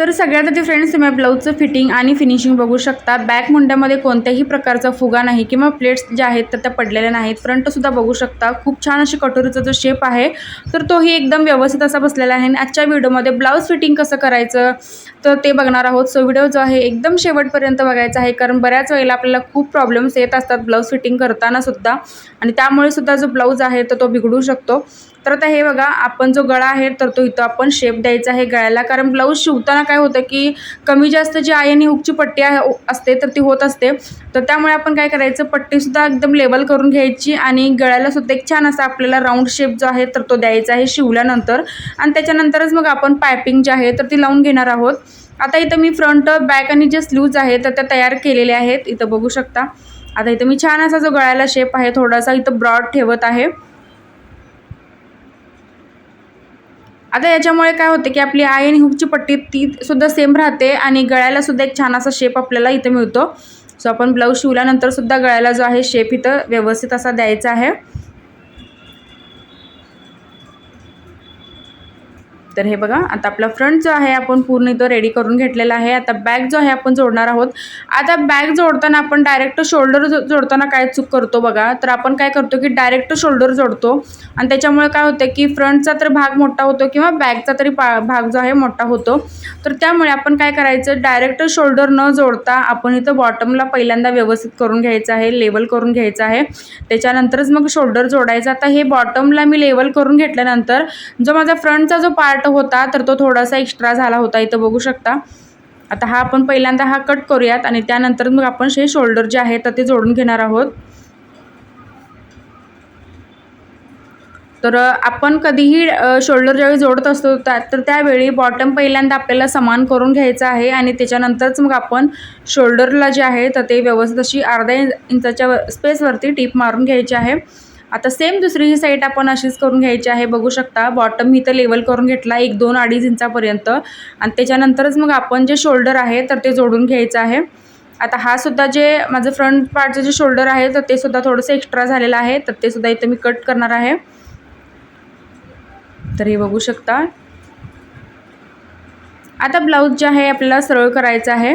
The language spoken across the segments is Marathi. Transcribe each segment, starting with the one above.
तर सगळ्यात आधी फ्रेंड्स तुम्ही ब्लाऊजचं फिटिंग आणि फिनिशिंग बघू शकता. बॅक मुंड्यामध्ये कोणत्याही प्रकारचा फुगा नाही किंवा प्लेट्स ज्या आहेत तर त्या पडलेल्या नाहीत. फ्रंटसुद्धा बघू शकता. खूप छान अशी कटोरीचा जो शेप आहे तर तोही एकदम व्यवस्थित असा बसलेला आहे. आणि आजच्या व्हिडिओमध्ये ब्लाऊज फिटिंग कसं करायचं तर ते बघणार आहोत. सो व्हिडिओ जो आहे एकदम शेवटपर्यंत बघायचा आहे. कारण बऱ्याच वेळेला आपल्याला खूप प्रॉब्लेम्स येत असतात ब्लाऊज फिटिंग करतानासुद्धा आणि त्यामुळे सुद्धा जो ब्लाऊज आहे तर तो बिघडू शकतो. तर आता हे बघा आपण जो गळा आहे तर तो इथं आपण शेप द्यायचा आहे गळ्याला. कारण ब्लाऊज शिवताना काय होतं की कमी जास्त जी आहे आणि हुकची पट्टी आहे असते तर ती होत असते. तर त्यामुळे आपण काय करायचं पट्टीसुद्धा एकदम लेवल करून घ्यायची आणि गळ्याला सुद्धा एक छान असा आपल्याला राऊंड शेप जो आहे तर तो द्यायचा आहे शिवल्यानंतर. आणि त्याच्यानंतरच मग आपण पायपिंग जी आहे तर ती लावून घेणार आहोत. आता इथं मी फ्रंट बॅक आणि जे स्लीव्ज आहे तर त्या तयार केलेल्या आहेत. इथं बघू शकता. आता इथं मी छान असा जो गळ्याला शेप आहे थोडासा इथं ब्रॉड ठेवत आहे. आता याच्यामुळे काय होते की आपली आय आणि हुकची पट्टी ती सुद्धा सेम राहते आणि गळ्याला सुद्धा एक छान असा शेप आपल्याला इथं मिळतो. सो आपण ब्लाऊज शिवल्यानंतर सुद्धा गळ्याला जो आहे शेप इथं व्यवस्थित असा द्यायचा आहे. तर हे बघा आता आपला फ्रंट जो आहे आपण पूर्ण इथं रेडी करून घेतलेला आहे. आता बॅग जो आहे आपण जोडणार आहोत. आता बॅग जोडताना आपण डायरेक्ट शोल्डर जो जोडताना काय चूक करतो बघा? तर आपण काय करतो की डायरेक्ट शोल्डर जोडतो. आणि त्याच्यामुळे काय होतं की फ्रंटचा तर भाग मोठा होतो किंवा बॅगचा तरी पा भाग जो आहे मोठा होतो. तर त्यामुळे आपण काय करायचं? डायरेक्ट शोल्डर न जोडता आपण इथं बॉटमला पहिल्यांदा व्यवस्थित करून घ्यायचं आहे लेवल करून घ्यायचं आहे. त्याच्यानंतरच मग शोल्डर जोडायचं. आता हे बॉटमला मी लेवल करून घेतल्यानंतर जो माझा फ्रंटचा जो पार्ट होता तर तो थोडासा एक्स्ट्रा झाला होता. इथं बघू शकता. आता हा आपण पहिल्यांदा हा कट करूयात आणि त्यानंतर मग आपण हे शोल्डर जे आहे तर ते जोडून घेणार आहोत. तर आपण कधीही शोल्डर ज्यावेळी जोडत असतो त्या तर त्यावेळी बॉटम पहिल्यांदा आपल्याला समान करून घ्यायचं आहे आणि त्याच्यानंतरच मग आपण शोल्डरला जे आहे तर ते व्यवस्थित अशी अर्ध्या इंचाच्या स्पेसवरती टीप मारून घ्यायची आहे. आता सेम दुसरी ही साईड आपण अशीच करून घ्यायची आहे बघू शकता. बॉटम मी तर लेवल करून घेतला एक दोन अडीच इंचापर्यंत. आणि त्याच्यानंतरच मग आपण जे शोल्डर आहे तर ते जोडून घ्यायचं आहे. आता हा सुद्धा जे माझं फ्रंट पार्टचं जे शोल्डर आहे तर ते सुद्धा थोडंसं एक्स्ट्रा झालेलं आहे. तर ते सुद्धा इथं मी कट करणार आहे. तर हे बघू शकता. आता ब्लाऊज जे आहे आपल्याला सरळ करायचं आहे.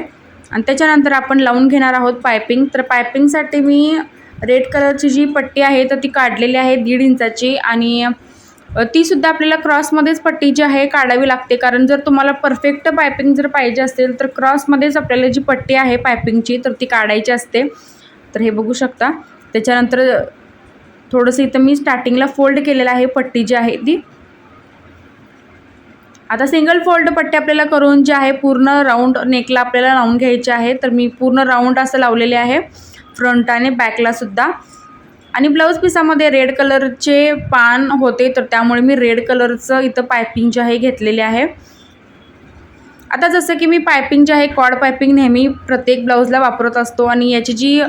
आणि त्याच्यानंतर आपण लावून घेणार आहोत पायपिंग तर पायपिंगसाठी मी रेड कलरची जी पट्टी आहे तर ती काढलेली आहे दीड इंचाची आणि तीसुद्धा आपल्याला क्रॉसमध्येच पट्टी जी आहे काढावी लागते. कारण जर तुम्हाला परफेक्ट पायपिंग जर पाहिजे असेल तर क्रॉसमध्येच आपल्याला जी पट्टी आहे पायपिंगची तर ती काढायची असते. तर हे बघू शकता. त्याच्यानंतर थोडंसं इथं मी स्टार्टिंगला फोल्ड केलेलं आहे पट्टी जी आहे ती. आता सिंगल फोल्ड पट्टी आपल्याला करून जे आहे पूर्ण राऊंड नेकला आपल्याला लावून घ्यायचे आहे. तर मी पूर्ण राऊंड असं लावलेले आहे. फ्रंट आणि बॅकला सुद्धा. आणि ब्लाऊज पिसामध्ये रेड कलरचे पान होते तर त्यामुळे मी रेड कलरचं इथं पायपिंग जे आहे घेतलेले आहे. आता जसं की मी पायपिंग जे आहे कॉड पायपिंग नेहमी प्रत्येक ब्लाऊजला वापरत असतो आणि याची जी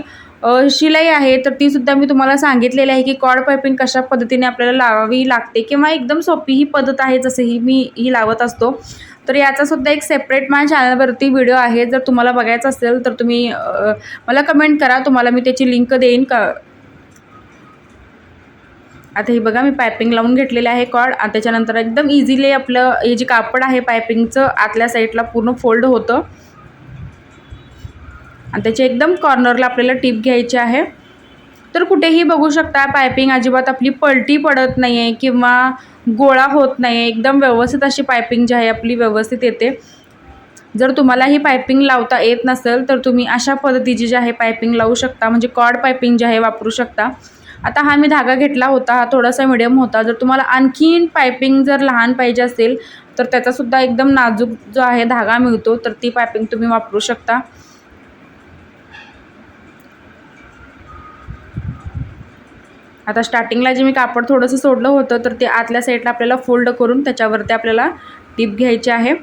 शिलाई आहे तर तीसुद्धा मी तुम्हाला सांगितलेली आहे की कॉड पायपिंग कशा पद्धतीने आपल्याला लावावी लागते किंवा एकदम सोपी ही पद्धत आहे जसं ही मी ही लावत असतो. तर याचासुद्धा एक सेपरेट माझ्या चॅनलवरती व्हिडिओ आहे. जर तुम्हाला बघायचा असेल तर तुम्ही मला कमेंट करा. तुम्हाला मी त्याची लिंक देईन. का आता हे बघा मी पायपिंग लावून घेतलेले आहे कॉड आणि त्याच्यानंतर एकदम इझिली आपलं हे जे कापड आहे पायपिंगचं आतल्या साईडला पूर्ण फोल्ड होतं. आणि त्याच्या एकदम कॉर्नरला आपल्याला टीप घ्यायची आहे. तर कुठेही बघू शकता पायपिंग अजिबात आपली पलटी पडत नाही आहे किंवा गोळा होत नाही आहे एकदम व्यवस्थित अशी पायपिंग जी आहे आपली व्यवस्थित येते. जर तुम्हाला ही पायपिंग लावता येत नसेल तर तुम्ही अशा पद्धतीची जी आहे पायपिंग लावू शकता. म्हणजे कॉड पायपिंग जी आहे वापरू शकता. आता हा मी धागा घेतला होता हा थोडासा मिडियम होता. जर तुम्हाला आणखीन पायपिंग जर लहान पाहिजे असेल तर त्याचासुद्धा एकदम नाजूक जो आहे धागा मिळतो तर ती पायपिंग तुम्ही वापरू शकता. आता स्टार्टिंगला जे मी कापड थोडंसं सोडलं होतं तर ते आतल्या साईडला आपल्याला फोल्ड करून त्याच्यावरती आपल्याला टिप घ्यायची आहे.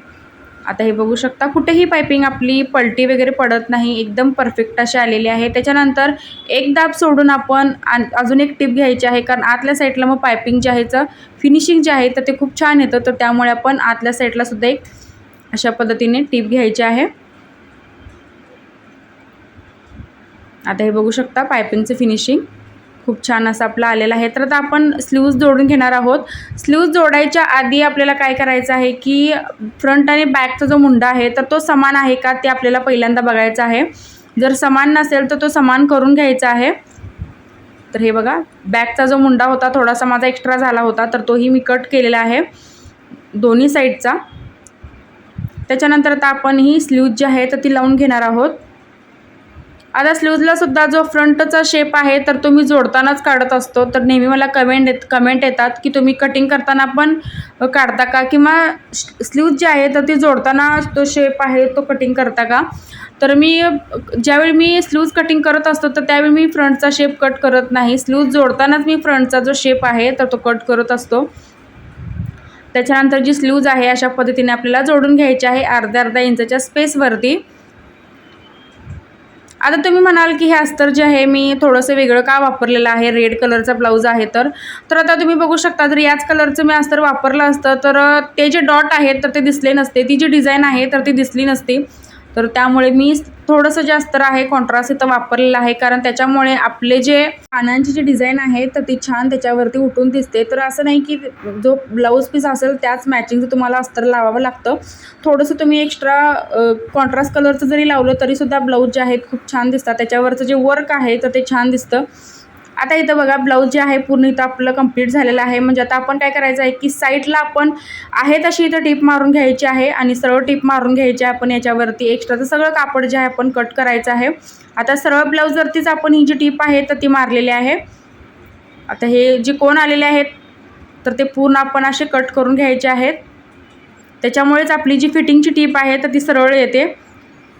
आता हे बघू शकता कुठेही पायपिंग आपली पलटी वगैरे पडत नाही एकदम परफेक्ट अशी आलेली आहे. त्याच्यानंतर एक दाब सोडून आपण अजून एक टिप घ्यायची आहे कारण आतल्या साईडला मग पायपिंग जे आहेचं फिनिशिंग जे आहे तर ते खूप छान येतं. तर त्यामुळे आपण आतल्या साईडला सुद्धा एक अशा पद्धतीने टिप घ्यायची आहे. आता हे बघू शकता पायपिंगचं फिनिशिंग खूप छान असं आपलं आलेला आहे. तर आता आपण स्लीव्ज जोडून घेणार आहोत. स्लीव्ज जोडायच्या आधी आपल्याला काय करायचं आहे की फ्रंट आणि बॅकचा जो मुंडा आहे तर तो समान आहे का ते आपल्याला पहिल्यांदा बघायचं आहे. जर समान नसेल तर तो समान करून घ्यायचा आहे. तर हे बघा बॅकचा जो मुंडा होता थोडासा माझा एक्स्ट्रा झाला होता तर तोही मी कट केलेला आहे. दोन्ही साईडचा त्याच्यानंतर आता आपण ही स्लीव्ज जी आहे तर ती लावून घेणार आहोत. आता स्लीव्जला सुद्धा जो फ्रंटचा शेप आहे तर तो मी जोडतानाच काढत असतो. तर नेहमी मला कमेंट येत कमेंट येतात की तुम्ही कटिंग करताना पण काढता का? किंवा स्लीव्ज जी आहे तर ती जोडताना तो शेप आहे तो कटिंग करता का? तर मी ज्यावेळी मी स्लीव्ज कटिंग करत असतो तर त्यावेळी मी फ्रंटचा शेप कट करत नाही. स्लीव्ज जोडतानाच मी फ्रंटचा जो शेप आहे तर तो कट करत असतो. त्याच्यानंतर जी स्लीव्ज आहे अशा पद्धतीने आपल्याला जोडून घ्यायची आहे अर्ध्या अर्ध्या इंचाच्या स्पेसवरती आता तुम्ही म्हणाल की हे अस्तर जे आहे मी थोडंसं वेगळं का वापरलेलं आहे? रेड कलरचा ब्लाऊज आहे तर. तर आता तुम्ही बघू शकता जर याच कलरचं मी अस्तर वापरलं असतं तर ते जे डॉट आहेत तर ते दिसले नसते. ती जी डिझाईन आहे तर ती दिसली नसती. तर त्यामुळे मी थोडंसं जास्त आहे कॉन्ट्रास्ट इथं वापरलेलं आहे. कारण त्याच्यामुळे आपले जे पानांची जी डिझाईन आहे तर ती छान त्याच्यावरती उठून दिसते. तर असं नाही की जो ब्लाऊज पीस असेल त्याच मॅचिंगचं तुम्हाला अस्तर लावावं लागतं. थोडंसं तुम्ही एक्स्ट्रा कॉन्ट्रास्ट कलरचं जरी लावलं तरीसुद्धा ब्लाऊज जे आहेत खूप छान दिसतात. त्याच्यावरचं जे वर्क आहे तर ते छान दिसतं. आता इथं बघा ब्लाऊज जे आहे पूर्ण इथं आपलं कंप्लीट झालेलं आहे. म्हणजे आता आपण काय करायचं आहे की साईडला आपण आहे तशी इथं टीप मारून घ्यायची आहे आणि सरळ टीप मारून घ्यायची आहे आपण याच्यावरती एक्स्ट्राचं सगळं कापड जे आहे आपण कट करायचं आहे. आता सरळ ब्लाऊजवरतीच आपण ही जी टीप आहे तर ती मारलेली आहे. आता हे जे कोण आलेले आहेत तर ते पूर्ण आपण असे कट करून घ्यायचे आहेत. त्याच्यामुळेच आपली जी फिटिंगची टीप आहे तर ती सरळ येते.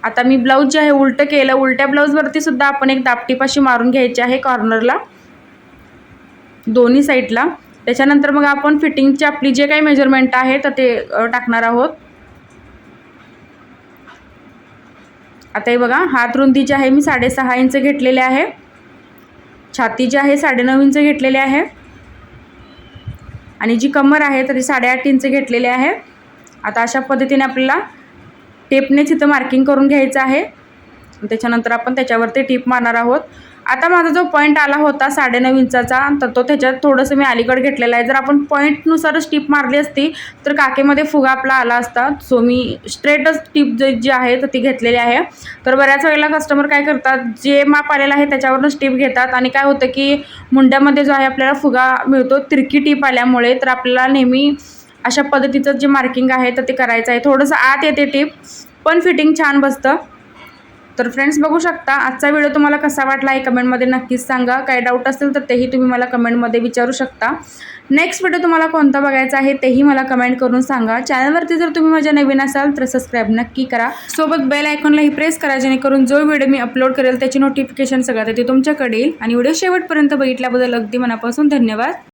आता मी ब्लाऊज जे आहे उलटं केलं उलट्या ब्लाऊजवरती सुद्धा आपण एक दापटीपाशी मारून घ्यायची आहे कॉर्नरला. दोन्ही साईडला. त्याच्यानंतर मग आपण फिटिंगची आपली जे काही मेजरमेंट आहे तर ते टाकणार आहोत. आता हे बघा हात रुंदी जी आहे मी साडेसहा इंच घेतलेले आहे. छाती जी आहे साडेनऊ इंच घेतलेले आहे. आणि जी कमर आहे तरी साडेआठ इंच घेतलेले आहे. आता अशा पद्धतीने आपल्याला टेपनेच इथं मार्किंग करून घ्यायचं आहे. त्याच्यानंतर आपण त्याच्यावरती टीप मारणार आहोत. आता माझा जो पॉईंट आला होता साडेनऊ इंचाचा तर तो त्याच्यात थोडंसं मी अलीकड घेतलेला आहे. जर आपण पॉईंटनुसारच टीप मारली असती तर काकेमध्ये फुगा आपला आला असता. सो मी स्ट्रेटच टीप जे जी आहे तर ती घेतलेली आहे. तर बऱ्याच वेळेला कस्टमर काय करतात जे माप आलेलं आहे त्याच्यावरूनच टीप घेतात. आणि काय होतं की मुंड्यामध्ये जो आहे आपल्याला फुगा मिळतो तिरकी टीप आल्यामुळे तर आपल्याला नेहमी अशा पद्धतीचं जे मार्किंग आहे तर ते करायचं आहे. थोडंसं आत येते टीप पण फिटिंग छान बसतं. तर फ्रेंड्स बघू शकता आजचा व्हिडिओ तुम्हाला कसा वाटला आहे कमेंटमध्ये नक्कीच सांगा. काही डाऊट असेल तर तेही तुम्ही मला कमेंटमध्ये विचारू शकता. नेक्स्ट व्हिडिओ तुम्हाला कोणता बघायचा आहे तेही मला कमेंट करून सांगा. चॅनलवरती जर तुम्ही माझ्या नवीन असाल तर सबस्क्राईब नक्की करा. सोबत बेल आयकॉनलाही प्रेस करा जेणेकरून जो व्हिडिओ मी अपलोड करेल त्याची नोटिफिकेशन सगळ्यात येते तुमच्याकडे येईल. आणि व्हिडिओ शेवटपर्यंत बघितल्याबद्दल अगदी मनापासून धन्यवाद.